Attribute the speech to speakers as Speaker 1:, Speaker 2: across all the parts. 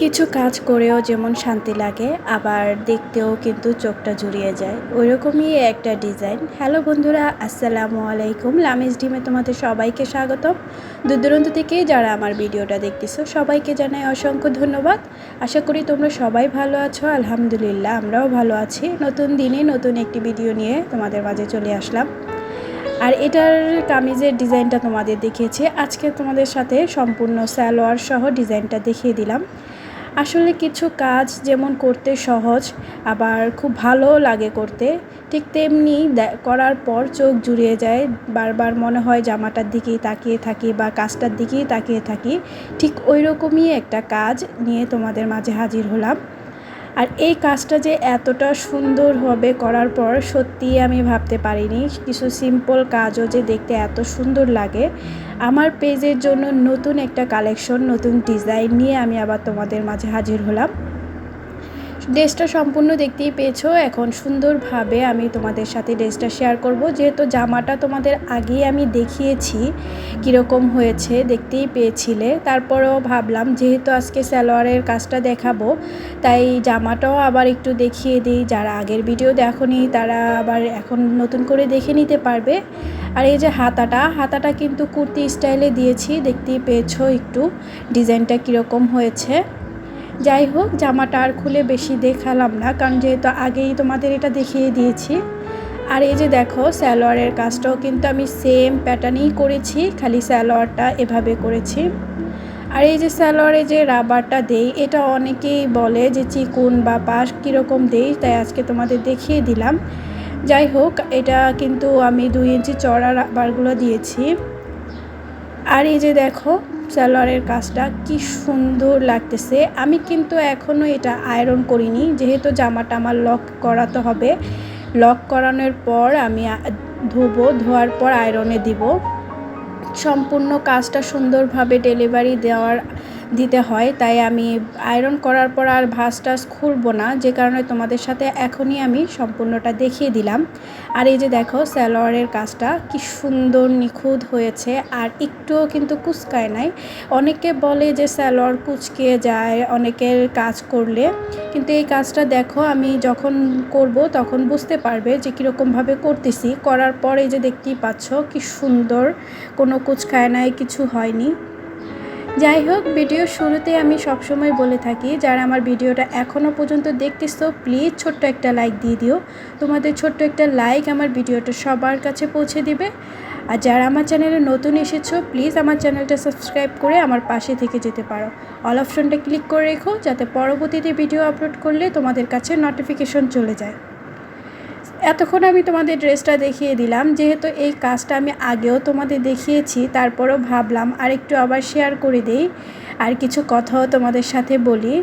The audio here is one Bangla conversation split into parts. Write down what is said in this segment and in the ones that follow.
Speaker 1: কিছু কাজ করেও যেমন শান্তি লাগে, আবার দেখতেও কিন্তু চোখটা জুড়িয়ে যায়। ওইরকমই একটা ডিজাইন। হ্যালো বন্ধুরা, আসসালামু আলাইকুম। লামিজ ডিমে তোমাদের সবাইকে স্বাগতম। দূর দূরান্ত থেকে যারা আমার ভিডিওটা দেখতেছো, সবাইকে জানাই অসংখ্য ধন্যবাদ। আশা করি তোমরা সবাই ভালো আছো। আলহামদুলিল্লাহ, আমরাও ভালো আছি। নতুন দিনে নতুন একটি ভিডিও নিয়ে তোমাদের মাঝে চলে আসলাম। আর এটার কামিজের ডিজাইনটা তোমাদের দেখিয়েছি। আজকে তোমাদের সাথে সম্পূর্ণ স্যালোয়ার সহ ডিজাইনটা দেখিয়ে দিলাম। আসলে কিছু কাজ যেমন করতে সহজ, আবার খুব ভালো লাগে করতে, ঠিক তেমনি করার পর চোখ জুড়িয়ে যায়। বারবার মনে হয় জামাটার দিকেই তাকিয়ে থাকি বা কাজটার দিকেই তাকিয়ে থাকি। ঠিক ওই রকমই একটা কাজ নিয়ে তোমাদের মাঝে হাজির হলাম। আর এই কাজটা যে এতটা সুন্দর হবে করার পর সত্যিই আমি ভাবতে পারিনি। কিছু সিম্পল কাজও যে দেখতে এত সুন্দর লাগে। আমার পেজের জন্য নতুন একটা কালেকশন নতুন ডিজাইন নিয়ে আমি আবার তোমাদের মাঝে হাজির হলাম। ড্রেসটা সম্পূর্ণ দেখতেই পেয়েছ। এখন সুন্দরভাবে আমি তোমাদের সাথে ড্রেসটা শেয়ার করব। যেহেতু জামাটা তোমাদের আগেই আমি দেখিয়েছি কীরকম হয়েছে, দেখতেই পেয়েছিলে। তারপরেও ভাবলাম, যেহেতু আজকে সালোয়ারের কাজটা দেখাবো, তাই জামাটাও আবার একটু দেখিয়ে দিই। যারা আগের ভিডিও দেখনি, তারা আবার এখন নতুন করে দেখে নিতে পারবে। আর এই যে হাতাটা হাতাটা কিন্তু কুর্তি স্টাইলে দিয়েছি, দেখতেই পেয়েছ একটু ডিজাইনটা কীরকম হয়েছে। যাই হোক, জামাটা আর খুলে বেশি দেখালাম না, কারণ যেহেতু আগেই তোমাদের এটা দেখিয়ে দিয়েছি। আর এই যে দেখো স্যালোয়ারের কাজটাও কিন্তু আমি সেম প্যাটার্নেই করেছি, খালি স্যালোয়ারটা এভাবে করেছি। আর এই যে স্যালোয়ারে যে রাবারটা দেই, এটা অনেকেই বলে যে চিকুন বা পাশ কীরকম দেই, তাই আজকে তোমাদের দেখিয়ে দিলাম। যাই হোক, এটা কিন্তু আমি দুই ইঞ্চি চড়া রাবারগুলো দিয়েছি। আর এই যে দেখো সালোয়ারের কাজটা কি সুন্দর লাগতেছে। আমি কিন্তু এখনও এটা আয়রন করিনি, যেহেতু জামাটা আমার লক করাতে হবে। লক করানোর পর আমি ধোবো, ধোয়ার পর আয়রনে দিব। সম্পূর্ণ কাজটা সুন্দরভাবে ডেলিভারি দেওয়ার দিতে হয়, তাই আমি আয়রন করার পর আর ভাস টাস খুলবো না, যে কারণে তোমাদের সাথে এখনই আমি সম্পূর্ণটা দেখিয়ে দিলাম। আর এই যে দেখো, স্যালোয়ারের কাজটা কি সুন্দর নিখুঁত হয়েছে, আর একটুও কিন্তু কুচকায় নাই। অনেকে বলে যে স্যালোয়ার কুচকে যায়, অনেকের কাজ করলে। কিন্তু এই কাজটা দেখো, আমি যখন করব তখন বুঝতে পারবে যে কীরকমভাবে করতেছি। করার পরে যে দেখতেই পাচ্ছ, কি সুন্দর, কোনো কুচকায় নাই, কিছু হয়নি। যাই হোক ভিডিও শুরুতে আমি সবসময় বলে থাকি, যারা আমার ভিডিওটা এখনও পর্যন্ত দেখতেছো প্লিজ ছোট্ট একটা লাইক দিয়ে দিও। তোমাদের ছোট্ট একটা লাইক আমার ভিডিওটা সবার কাছে পৌঁছে দিবে। আর যারা আমার চ্যানেলে নতুন এসেছ প্লিজ আমার চ্যানেলটা সাবস্ক্রাইব করে আমার পাশে থেকে যেতে পারো। অল অপশনটা ক্লিক করে রেখো, যাতে পরবর্তীতে ভিডিও আপলোড করলে তোমাদের কাছে নোটিফিকেশন চলে যায়। এতক্ষণ আমি তোমাদের ড্রেসটা দেখিয়ে দিলাম, যেহেতু এই কাজটা আমি আগেও তোমাদের দেখিয়েছি, তারপরও ভাবলাম আর একটু আবার শেয়ার করে দেই আর কিছু কথাও তোমাদের সাথে বলি।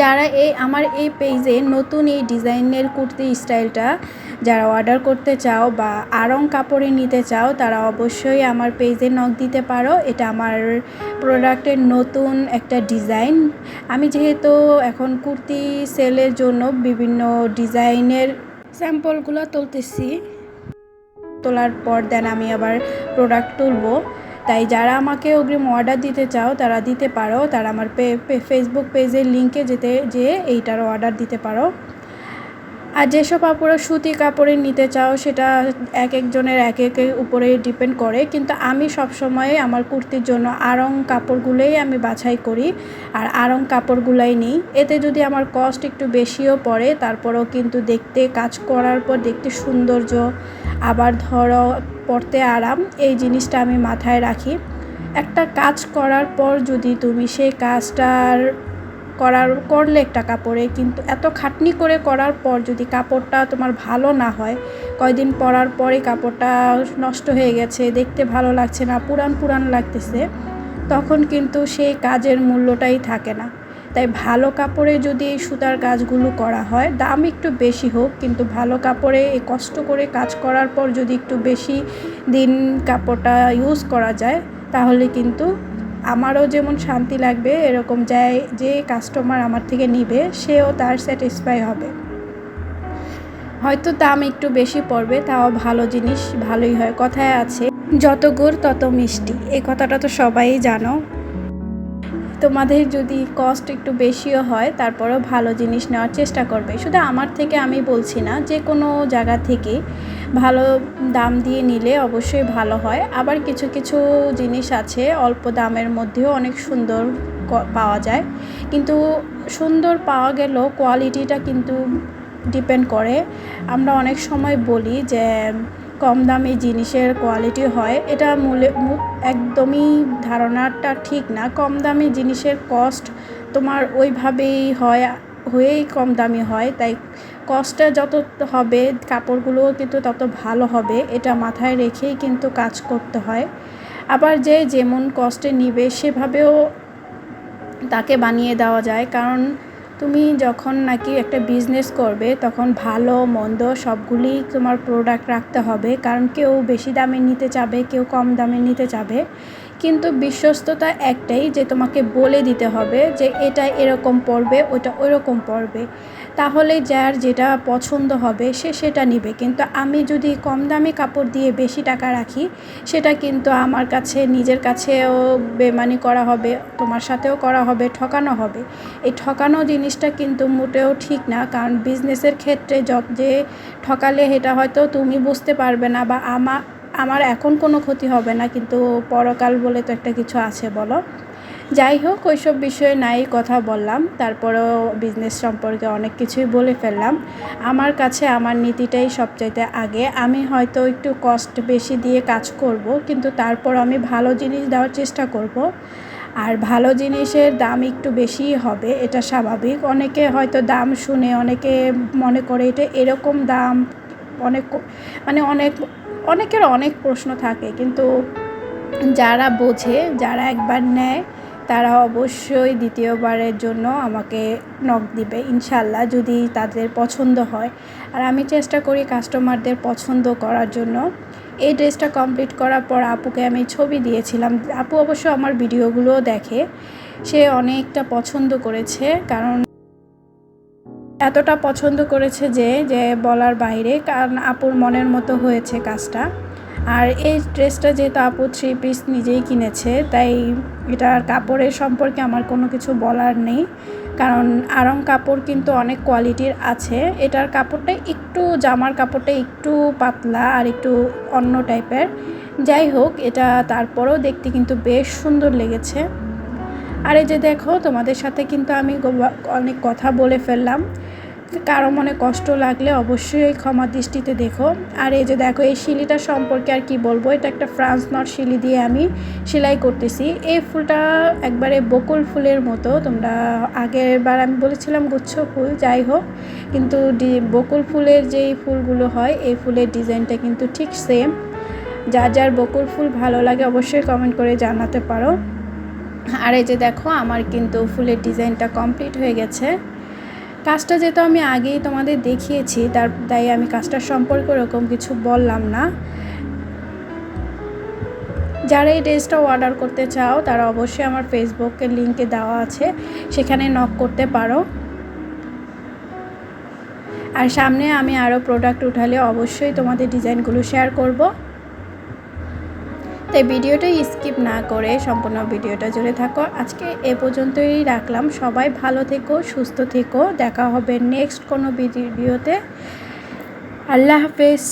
Speaker 1: যারা এই, আমার এই পেজে নতুন এই ডিজাইনের কুর্তি স্টাইলটা যারা অর্ডার করতে চাও বা আরং কাপড়ে নিতে চাও, তারা অবশ্যই আমার পেজে নখ দিতে পারো। এটা আমার প্রোডাক্টের নতুন একটা ডিজাইন আমি যেহেতু এখন কুর্তি সেলের জন্য বিভিন্ন ডিজাইনের স্যাম্পলগুলো তুলতেছি। তোলার পর দেন আমি আবার প্রোডাক্ট তুলবো। তাই যারা আমাকে অগ্রিম অর্ডার দিতে চাও, তারা দিতে পারো। তারা আমার পে ফেসবুক পেজের লিঙ্কে যেতে, যেয়ে এইটারও অর্ডার দিতে পারো। আর যেসব আপুরা সুতি কাপড়ে নিতে চাও, সেটা এক একজনের এক এক উপরে ডিপেন্ড করে। কিন্তু আমি সব সময় আমার কুর্তির জন্য আরং কাপড়গুলোই আমি বাছাই করি, আর আরং কাপড়গুলাই নিই। এতে যদি আমার কস্ট একটু বেশিও পড়ে, তারপরেও কিন্তু দেখতে, কাজ করার পর দেখতে সৌন্দর্য, আবার ধরো পরতে আরাম, এই জিনিসটা আমি মাথায় রাখি। একটা কাজ করার পর যদি তুমি সেই কাজটার করার, করলে একটা কাপড়ে, কিন্তু এত খাটনি করে করার পর যদি কাপড়টা তোমার ভালো না হয়, কয়দিন পরার পরে কাপড়টা নষ্ট হয়ে গেছে, দেখতে ভালো লাগছে না, পুরান পুরান লাগতেছে, তখন কিন্তু সেই কাজের মূল্যটাই থাকে না। তাই ভালো কাপড়ে যদি এই সুতার কাজগুলো করা হয়, দাম একটু বেশি হোক, কিন্তু ভালো কাপড়ে এই কষ্ট করে কাজ করার পর যদি একটু বেশি দিন কাপড়টা ইউজ করা যায়, তাহলে কিন্তু আমারও যেমন শান্তি লাগবে, এরকম যাই যে কাস্টমার আমার থেকে নিবে, সেও তার স্যাটিসফাই হবে। হয়তো দাম একটু বেশি পড়বে, তাও ভালো জিনিস, ভালোই হয়, কথায় আছে, যত গুড় তত মিষ্টি। এই কথাটা তো সবাই জানো। তোমাদের যদি কস্ট একটু বেশিও হয়, তারপরেও ভালো জিনিস নেওয়ার চেষ্টা করবে। শুধু আমার থেকে আমি বলছি না, যে কোনো জায়গা থেকে ভালো দাম দিয়ে নিলে অবশ্যই ভালো হয়। আবার কিছু কিছু জিনিস আছে, অল্প দামের মধ্যেও অনেক সুন্দর পাওয়া যায়। কিন্তু সুন্দর পাওয়া গেলেও কোয়ালিটিটা কিন্তু ডিপেন্ড করে। আমরা অনেক সময় বলি যে কম দামি জিনিসের কোয়ালিটি হয়, এটা মূলে একদমই ধারণাটা ঠিক না। কম দামি জিনিসের কস্ট তোমার ওইভাবেই হয়, হয়েই কম দামি হয়, তাই কস্টটা যত হবে, কাপড়গুলোও কিন্তু তত ভালো হবে, এটা মাথায় রেখেই কিন্তু কাজ করতে হয়। আবার যে যেমন কস্টে নিবে, সেভাবেও তাকে বানিয়ে দেওয়া যায়, কারণ তুমি যখন নাকি একটা বিজনেস করবে, তখন ভালো, মন্দ সবগুলি তোমার প্রোডাক্ট রাখতে হবে। কারণ কেউ বেশি দামে নিতে চাবে, কেউ কম দামে নিতে চাবে। কিন্তু বিশ্বস্ততা একটাই যে তোমাকে বলে দিতে হবে যে এটা এরকম পড়বে, ওটা ওরকম পড়বে। তাহলে যার যেটা পছন্দ হবে সে সেটা নিবে। কিন্তু আমি যদি কম দামি কাপড় দিয়ে বেশি টাকা রাখি, সেটা কিন্তু আমার কাছে, নিজের কাছেও বেমানি করা হবে, তোমার সাথেও করা হবে, ঠকানো হবে। এই ঠকানো জিনিসটা কিন্তু মোটেও ঠিক না, কারণ বিজনেসের ক্ষেত্রে যত যে ঠকালে এটা হয়তো তুমি বুঝতে পারবে না বা আমার আমার এখন কোনো ক্ষতি হবে না, কিন্তু পরকাল বলে তো একটা কিছু আছে, বলো। যাই হোক, ওইসব বিষয়ে নাই কথা বললাম। তারপরেও বিজনেস সম্পর্কে অনেক কিছুই বলে ফেললাম। আমার কাছে আমার নীতিটাই সবচাইতে আগে। আমি হয়তো একটু কস্ট বেশি দিয়ে কাজ করব, কিন্তু তারপর আমি ভালো জিনিস দেওয়ার চেষ্টা করব। আর ভালো জিনিসের দাম একটু বেশিই হবে, এটা স্বাভাবিক। অনেকে হয়তো দাম শুনে, অনেকে মনে করে এটা এরকম দাম, অনেক মানে অনেক, অনেকের অনেক প্রশ্ন থাকে। কিন্তু যারা বোঝে, যারা একবার নেয় তারা অবশ্যই দ্বিতীয়বারের জন্য আমাকে নক দিবে ইনশাল্লাহ যদি তাদের পছন্দ হয়। আর আমি চেষ্টা করি কাস্টমারদের পছন্দ করার জন্য। এই ড্রেসটা কমপ্লিট করার পর আপুকে আমি ছবি দিয়েছিলাম। আপু অবশ্য আমার ভিডিওগুলোও দেখে। সে অনেকটা পছন্দ করেছে, কারণ এতটা পছন্দ করেছে যে যে বলার বাইরে, কারণ আপুর মনের মতো হয়েছে কাজটা। আর এই ড্রেসটা যেহেতু আপু থ্রি পিস নিজেই কিনেছে, তাই এটার কাপড়ের সম্পর্কে আমার কোনো কিছু বলার নেই। কারণ আরং কাপড় কিন্তু অনেক কোয়ালিটির আছে। এটার কাপড়টা একটু, জামার কাপড়টা একটু পাতলা আর একটু অন্য টাইপের। যাই হোক, এটা তারপরেও দেখতে কিন্তু বেশ সুন্দর লেগেছে। আর এই যে দেখো, তোমাদের সাথে কিন্তু আমি অনেক কথা বলে ফেললাম। কারও মনে কষ্ট লাগলে অবশ্যই ক্ষমা দৃষ্টিতে দেখো। আর এই যে দেখো, এই শিলিটা সম্পর্কে আর কি বলব? এটা একটা ফ্রান্স নট শিলি দিয়ে আমি সেলাই করতেছি। এই ফুলটা একবারে বকুল ফুলের মতো। তোমরা আগের বার আমি বলেছিলাম গুচ্ছ ফুল, যাই হোক। কিন্তু বকুল ফুলের যেই ফুলগুলো হয়, এই ফুলের ডিজাইনটা কিন্তু ঠিক সেম। যার যার বকুল ফুল ভালো লাগে অবশ্যই কমেন্ট করে জানাতে পারো। আর এই যে দেখো, আমার কিন্তু ফুলের ডিজাইনটা কমপ্লিট হয়ে গেছে। কাজটা যেহেতু আমি আগেই তোমাদের দেখিয়েছি, তার তাই আমি কাজটার সম্পর্কে ওরকম কিছু বললাম না। যারা এই ড্রেসটা অর্ডার করতে চাও, তারা অবশ্যই আমার ফেসবুকের লিঙ্কে দেওয়া আছে, সেখানে নক করতে পারো। আর সামনে আমি আরও প্রোডাক্ট উঠালে অবশ্যই তোমাদের ডিজাইনগুলো শেয়ার করব। তাই ভিডিওটা স্কিপ না করে সম্পূর্ণ ভিডিওটা জুড়ে থাকো। আজকে এ পর্যন্তই রাখলাম। সবাই ভালো থেকো, সুস্থ থেকো। দেখা হবে নেক্সট কোনো ভিডিওতে। আল্লাহ হাফেজ।